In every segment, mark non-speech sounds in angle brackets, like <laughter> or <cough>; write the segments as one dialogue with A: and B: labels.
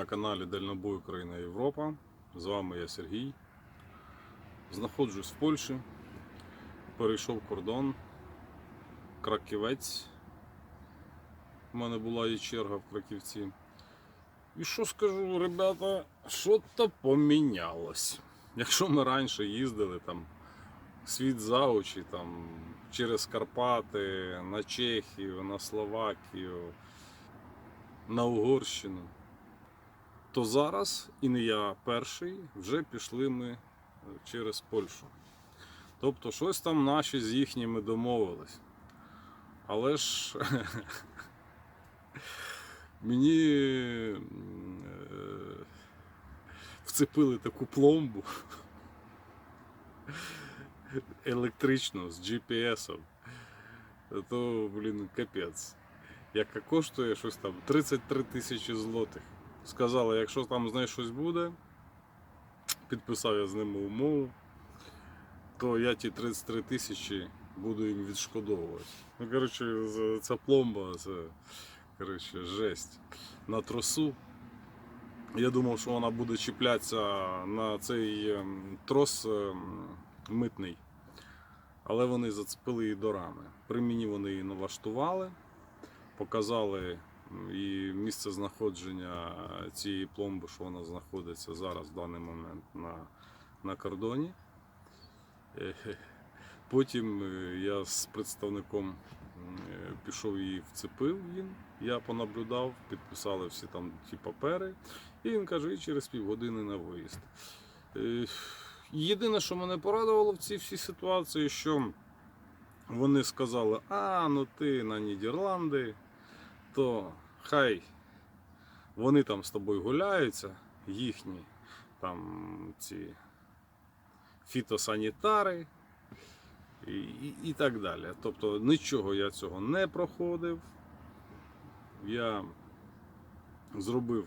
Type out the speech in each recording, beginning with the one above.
A: На каналі Дальнобой Україна Європа. З вами я Сергій. Знаходжусь в Польщі. Перейшов кордон. Краківець. У мене була і черга в Краківці. І що скажу, ребята, що то помінялось. Якщо ми раніше їздили там світ за очі, там, через Карпати, на Чехію, на Словакію, на Угорщину, то зараз, і не я перший, вже пішли ми е, через Польщу. Тобто щось там наші з їхніми домовились. Але ж <laughs> мені е, вцепили таку пломбу <laughs> електричну з GPS. То, блін, капець. Яка коштує щось там 33 тисячі злотих. Сказали, якщо там з нею щось буде, підписав я з ними умову, то я ті 33 тисячі буду їм відшкодовувати. Ну, коротше, ця пломба, це коротше, жесть. На тросу. Я думав, що вона буде чіплятися на цей ем, трос ем, митний. Але вони зацепили її до рами. При мені вони її налаштували, показали і місце знаходження цієї пломби, що вона знаходиться зараз в даний момент на, на кордоні. Потім е, я з представником е, пішов її вцепив їм, я понаблюдав, підписали всі там ті папери, і він каже, і через півгодини на виїзд. Е, Єдине, що мене порадувало в цій всій ситуації, що вони сказали, а ну ти на Нідерланди, то хай вони там з тобою гуляються, їхні там ці фітосанітари і, і, і так далі. Тобто нічого я цього не проходив. Я зробив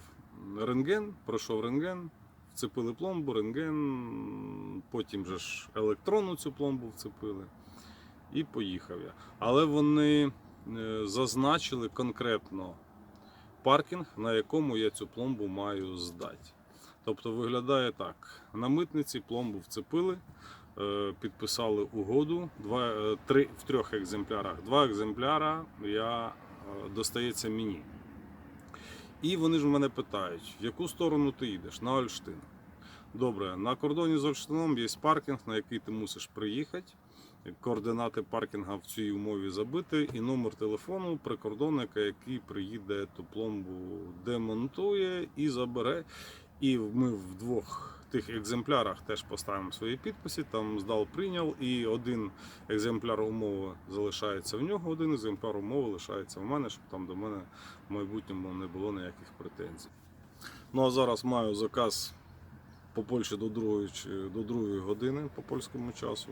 A: рентген, пройшов рентген, вцепили пломбу, рентген, потім же ж електронну цю пломбу вцепили і поїхав я. Але вони зазначили конкретно паркінг, на якому я цю пломбу маю здати. Тобто виглядає так: на митниці пломбу вцепили, е, підписали угоду два, е, три, в трьох екземплярах. Два екземпляра я, е, достається мені. І вони ж мене питають, в яку сторону ти їдеш? На Ольштин. Добре, на кордоні з Ольштином є паркінг, на який ти мусиш приїхати. Координати паркінга в цій умові забити, і номер телефону прикордонника, який приїде ту пломбу, демонтує і забере. І ми в двох тих екземплярах теж поставимо свої підписи, там здал прийняв, і один екземпляр умови залишається в нього, один екземпляр умови лишається в мене, щоб там до мене в майбутньому не було ніяких претензій. Ну а зараз маю заказ по Польщі до другої, до другої години по польському часу.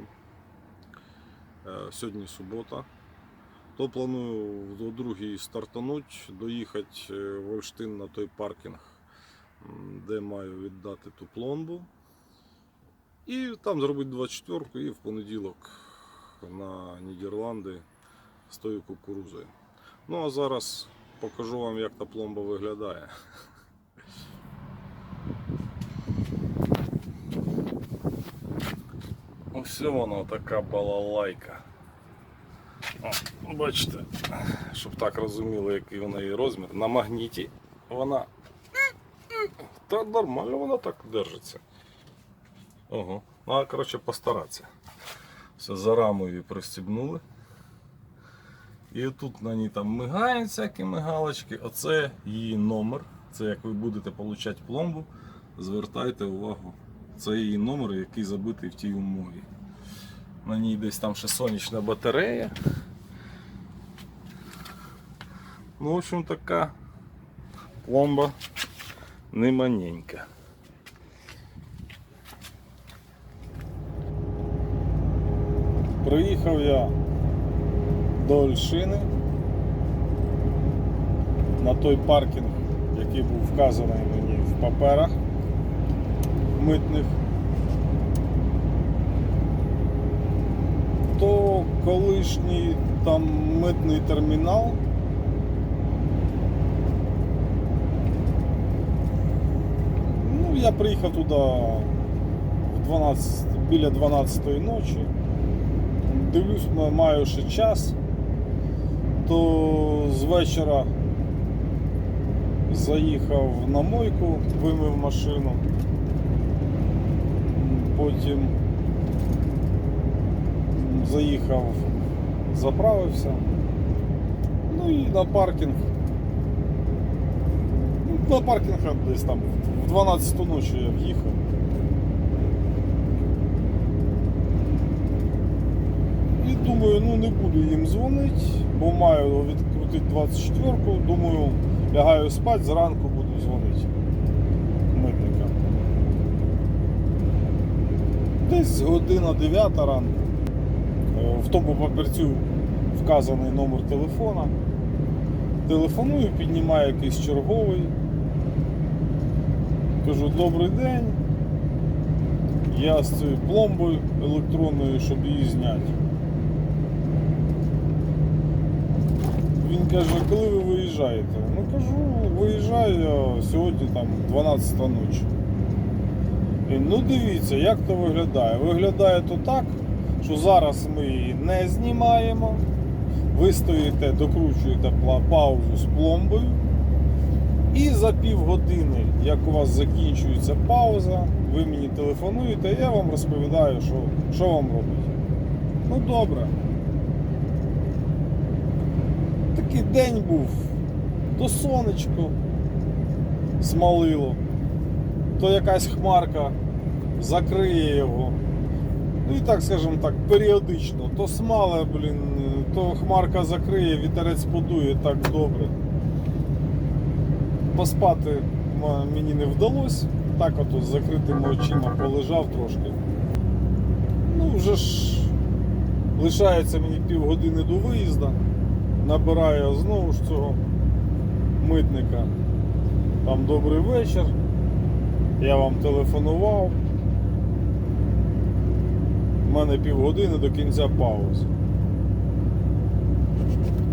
A: Е, Сьогодні субота. То планую до другій стартануть, доїхати е, в Ольштин на той паркінг, де маю віддати ту пломбу. І там зробити 24-ку і в понеділок на Нідерланди з тою кукурузою. Ну а зараз покажу вам, як та пломба виглядає. Ось вона така балалайка. О, бачите, щоб так розуміли, який у неї розмір. На магніті вона. Та нормально вона так держиться. Ого. Треба, коротше, постаратися. Все, за раму її пристібнули. І тут на ній там мигають всякі мигалочки. Оце її номер. Це як ви будете отримати пломбу. Звертайте увагу. Це її номер, який забитий в тій умові. На ній десь там ще сонячна батарея. Ну, в общем, така пломба неманенька. Приїхав я до Ольшини на той паркінг, який був вказаний мені в паперах митних. То колишній там митний термінал Ну, я приїхав туди в 12, біля 12 ночі. Дивлюсь, маю ще час, то з вечора заїхав на мойку, вимив машину. Потім заїхав, заправився. Ну і на паркінг. Ну, На паркінг десь там в 12 ночі я в'їхав. І думаю, ну не буду їм дзвонити, бо маю відкрутити 24-ку. Думаю, лягаю спати, зранку буду дзвонити митника. Десь година 9 ранку. Е, В тому папірцю вказаний номер телефона. Телефоную, піднімає якийсь черговий. Кажу, добрий день. Я з цією пломбою електронною, щоб її зняти. Він каже, коли ви виїжджаєте? Ну кажу, виїжджаю сьогодні там 12 ночі. Ну дивіться, як то виглядає. Виглядає то так, що зараз ми її не знімаємо. Ви стоїте, докручуєте паузу з пломбою. І за півгодини, як у вас закінчується пауза, ви мені телефонуєте, я вам розповідаю, що, що вам робити. Ну добре. Такий день був. То сонечко смалило, то якась хмарка закриє його. Ну і так, скажімо так, періодично. То смале, блін, то хмарка закриє, вітерець подує так добре. Поспати мені не вдалося. Так ото з закритими очима полежав трошки. Ну, вже ж лишається мені півгодини до виїзду. Набираю знову ж цього митника. Там добрий вечір. Я вам телефонував. У мене півгодини до кінця паузи.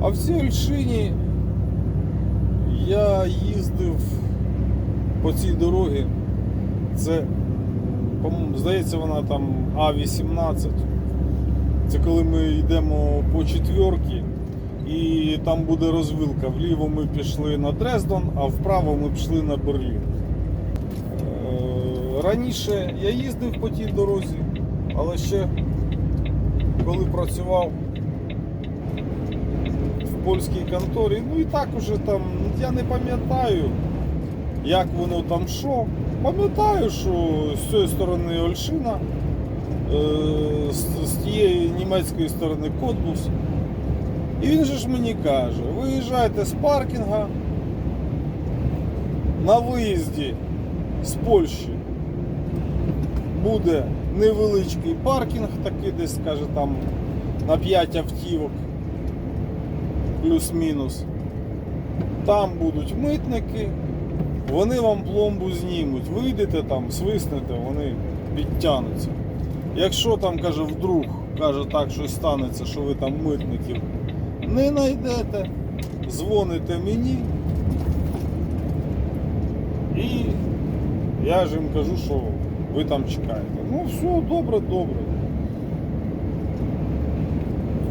A: А в цій Ольшині я їздив по цій дорогі. Це, здається, вона там А18. Це коли ми йдемо по четвірки, і там буде розвилка. Вліво ми пішли на Дрезден, а вправо ми пішли на Берлін. Раніше я їздив по тій дорозі, але ще коли працював в польській конторі, ну і так уже там, я не пам'ятаю, як воно там що. Пам'ятаю, що з цієї сторони Ольшина, е, з тієї німецької сторони Котбус. І він же ж мені каже, виїжджайте з паркінга на виїзді з Польщі буде невеличкий паркінг, такий десь, каже, там на 5 автівок, плюс-мінус. Там будуть митники, вони вам пломбу знімуть. Вийдете там, свиснете, вони підтягнуться. Якщо там, каже, вдруг каже, так щось станеться, що ви там митників не знайдете, дзвоните мені. І я ж їм кажу, що ви там чекаєте. Ну все, добре, добре.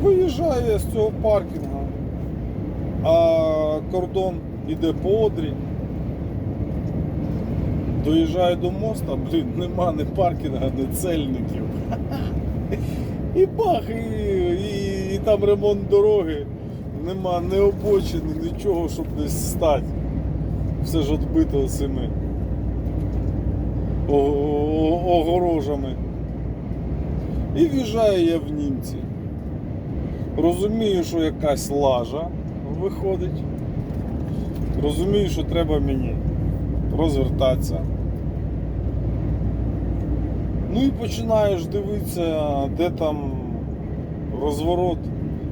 A: Виїжджаю я з цього паркінгу, а кордон іде по одрі. Доїжджаю до моста, блін, нема ні паркінга, ні цельників. І бах, і, і, і там ремонт дороги. Нема ні обочини, нічого, щоб десь стати. Все ж відбито цими огорожами. І в'їжджаю я в німці. Розумію, що якась лажа виходить. Розумію, що треба мені розвертатися. Ну і починаєш дивитися, де там розворот,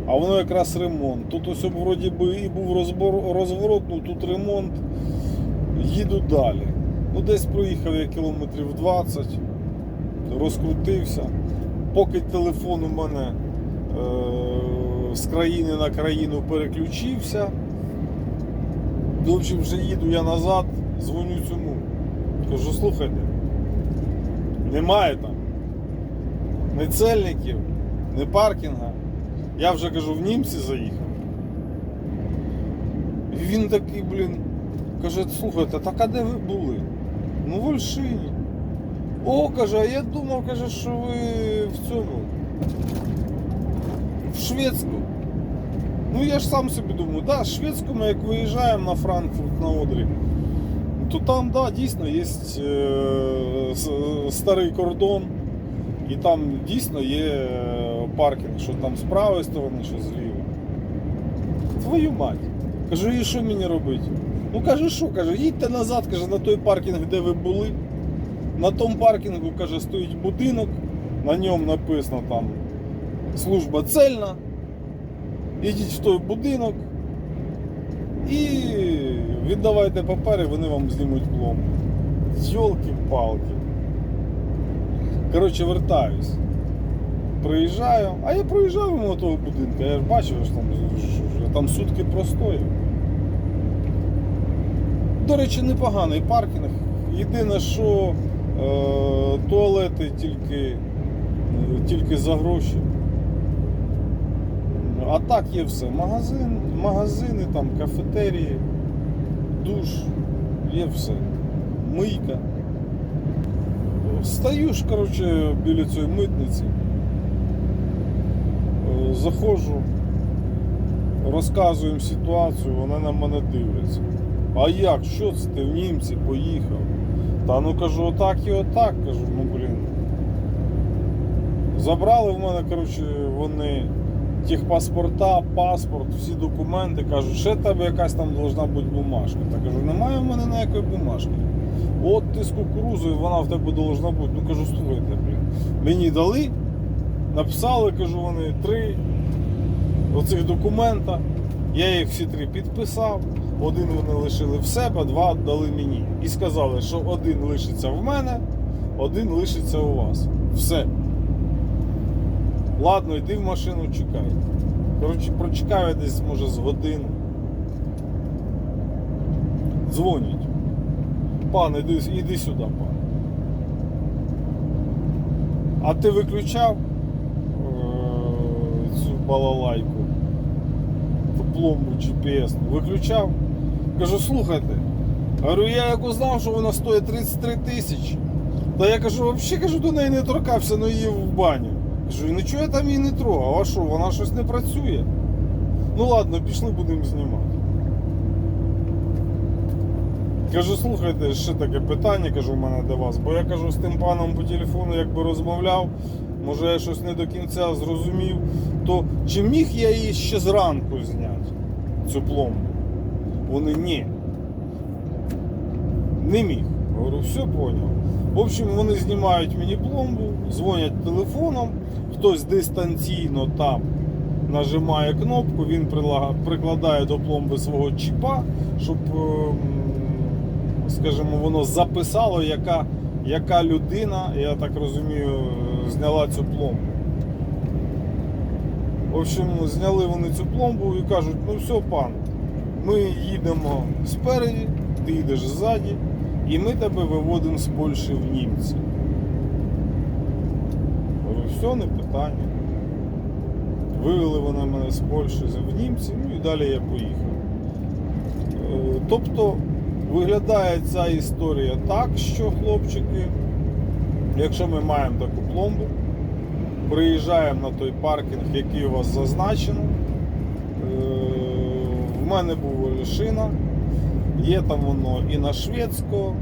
A: а воно якраз ремонт. Тут ось вроді би і був розворот, ну тут ремонт. Їду далі. Ну десь проїхав я кілометрів 20, розкрутився. Поки телефон у мене е, з країни на країну переключився. В общем, вже їду я назад, дзвоню цьому Кажу, слухайте, немає там ні цельників, ні паркінга. Я вже кажу, в німці заїхав. І він такий, блін, каже, слухайте, так а де ви були? Ну в Ольшині. О, каже, а я думав, каже, що ви в цьому. В Шведську. Ну я ж сам собі думаю, да, з Шведську ми як виїжджаємо на Франкфурт на Одрі, то там, да, дійсно є е, старий кордон, і там дійсно є е, паркінг, що там з правої сторони, що зліва. Твою мать. Кажу, і що мені робити? Ну каже, що, каже, їдьте назад, каже, на той паркінг, де ви були. На тому паркінгу, каже, стоїть будинок, на ньому написано там служба цельна. Ідіть в той будинок і віддавайте папери, вони вам знімуть пломбу. Йолки-палки. Коротше, вертаюсь. Приїжджаю, а я проїжджав мимо того будинку, я ж бачив, що там, що там сутки простояв. До речі, непоганий паркінг. Єдине, що е, туалети тільки, е, тільки за гроші. А так є все. Магазин, магазини, там, кафетерії, душ, є все. Мийка. Ж, коротше, біля цієї митниці. Е, Заходжу, розказуємо ситуацію, вони на мене дивляться. А як? Що це ти в німці поїхав? Та ну кажу, отак і отак, кажу, ну блін. Забрали в мене, коротше, вони техпаспорта, паспорт, всі документи. Кажуть, ще тебе якась там должна бути бумажка. Та кажу, немає в мене ніякої бумажки. От ти з кукурузою, вона в тебе должна бути. Ну кажу, слухайте, блін. Мені дали, написали, кажу, вони три оцих документа. Я їх всі три підписав. Один вони лишили в себе, два дали мені. І сказали, що один лишиться в мене, один лишиться у вас. Все. Ладно, йди в машину, чекай. Коротше, прочекаю десь, може, з годину. Дзвонять. Пан, іди, іди сюди, пан. А ти виключав е, цю балалайку? Пломбу GPS виключав? Кажу, слухайте. Говорю, я як узнав, що вона стоїть 33 тисячі. Та я кажу, взагалі кажу, до неї не торкався, ну її в баню. Кажу, нічого я там її не трогав, а що, вона щось не працює. Ну ладно, пішли будемо знімати. Кажу, слухайте, ще таке питання, кажу, у мене до вас, бо я кажу з тим паном по телефону, якби розмовляв, може я щось не до кінця зрозумів, то чи міг я її ще зранку зняти, цю пломбу? Вони ні. Не міг. Говорю, все поняв. В общем, вони знімають мені пломбу, дзвонять телефоном, хтось дистанційно там нажимає кнопку, він прикладає до пломби свого чіпа, щоб, ем, скажімо, воно записало, яка, яка людина, я так розумію, зняла цю пломбу. В общем, зняли вони цю пломбу і кажуть, ну все, пан, ми їдемо спереді, ти їдеш ззаді, і ми тебе виводимо з Польщі в німці. Все, не питання. Вивели вони мене з Польщі в німці, ну і далі я поїхав. Е, Тобто виглядає ця історія так, що хлопчики, якщо ми маємо таку пломбу, приїжджаємо на той паркінг, який у вас зазначено. В мене був Олешина, є там воно і на Шведську,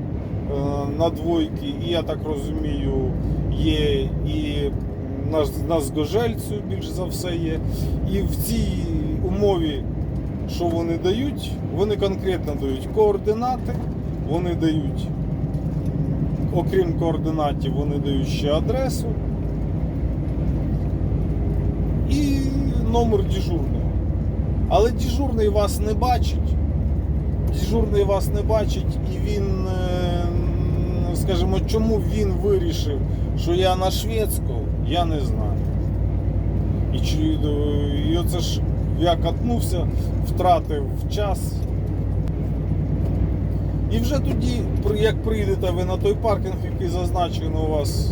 A: е, на двойки, і я так розумію, є і на, на Згожельцю більш за все є. І в цій умові, що вони дають, вони конкретно дають координати, вони дають, окрім координатів, вони дають ще адресу і номер дежурного. Але дежурний вас не бачить. Дежурний вас не бачить, і він, е, скажімо, чому він вирішив, що я на шведську, я не знаю. І, чи, і оце ж я катнувся, втратив час. І вже тоді, як прийдете ви на той паркінг, який зазначено у вас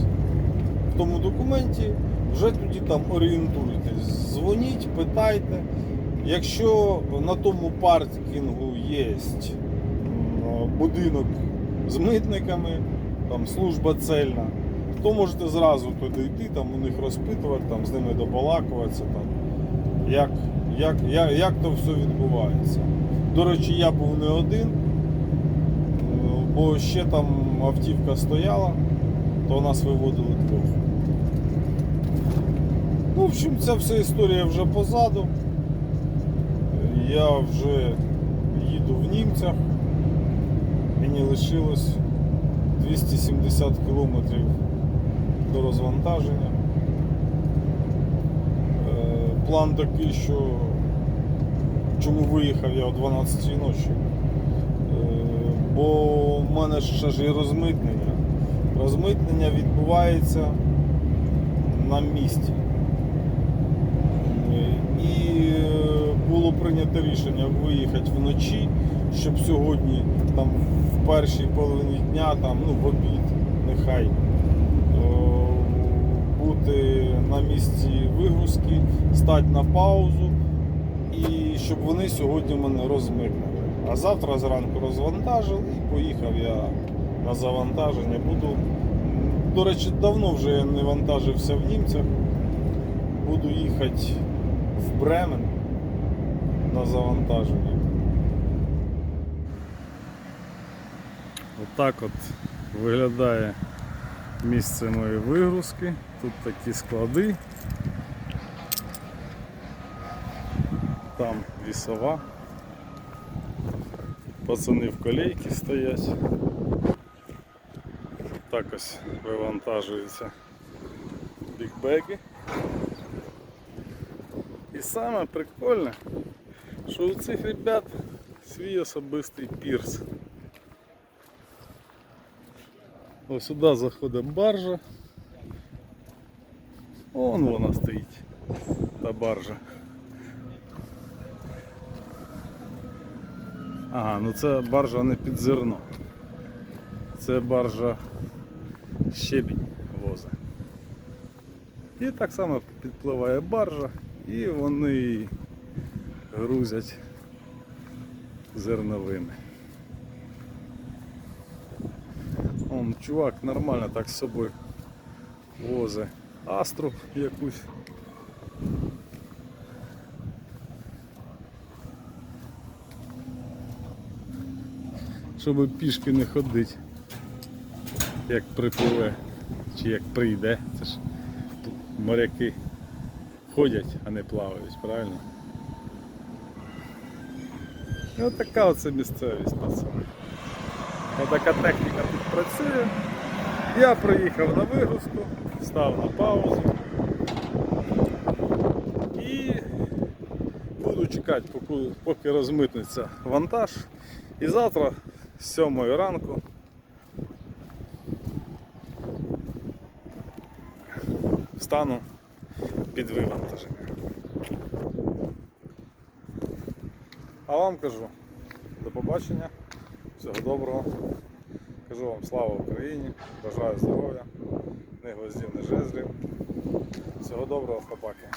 A: в тому документі, вже тоді там орієнтуйтесь. Дзвоніть, питайте. Якщо на тому паркінгу є будинок з митниками, там служба цельна, то можете зразу туди йти, там у них розпитувати, там з ними добалакуватися, там, як, як, як, як то все відбувається. До речі, я був не один, бо ще там автівка стояла, то нас виводили двох. Ну, в общем, ця вся історія вже позаду. Я вже їду в німцях. Мені лишилось 270 кілометрів до розвантаження. Е, План такий, що чому виїхав я о 12 ночі. Е, Бо в мене ще ж і розмитнення. Розмитнення відбувається на місці. І е, було прийнято рішення виїхати вночі, щоб сьогодні, там в першій половині дня, там, ну, в обід, нехай е, бути на місці вигрузки, стати на паузу і щоб вони сьогодні мене розмикнули. А завтра зранку розвантажив і поїхав я на завантаження. Буду, до речі, давно вже я не вантажився в німцях. Буду їхати в Бремен на завантаження.
B: Отак от виглядає місце моєї вигрузки. Тут такі склади. Там лісова. Пацани в колейки стоять. Так ось вивантажуються бікбеги. І саме прикольне, що у цих ребят свій особистий пірс. Ось сюди заходить баржа. Вон вона стоїть. Та баржа. Ага, ну це баржа не під зерно. Це баржа щебінь возить. І так само підпливає баржа і вони грузять зерновими. Он чувак нормально так з собою возить астру якусь. Щоб пішки не ходити, як припливе, чи як прийде. Це ж моряки ходять, а не плавають, правильно? І от така оце місцевість, пацани. Отака техніка тут працює. Я приїхав на вигрузку, став на паузу і буду чекати, поки, поки розмитнеться вантаж. І завтра з 7 ранку встану під вивантаження. А вам кажу, до побачення, всього доброго. Кажу вам слава Україні, бажаю здоров'я, не гвоздів, не жезлів. Всього доброго, хлопаки.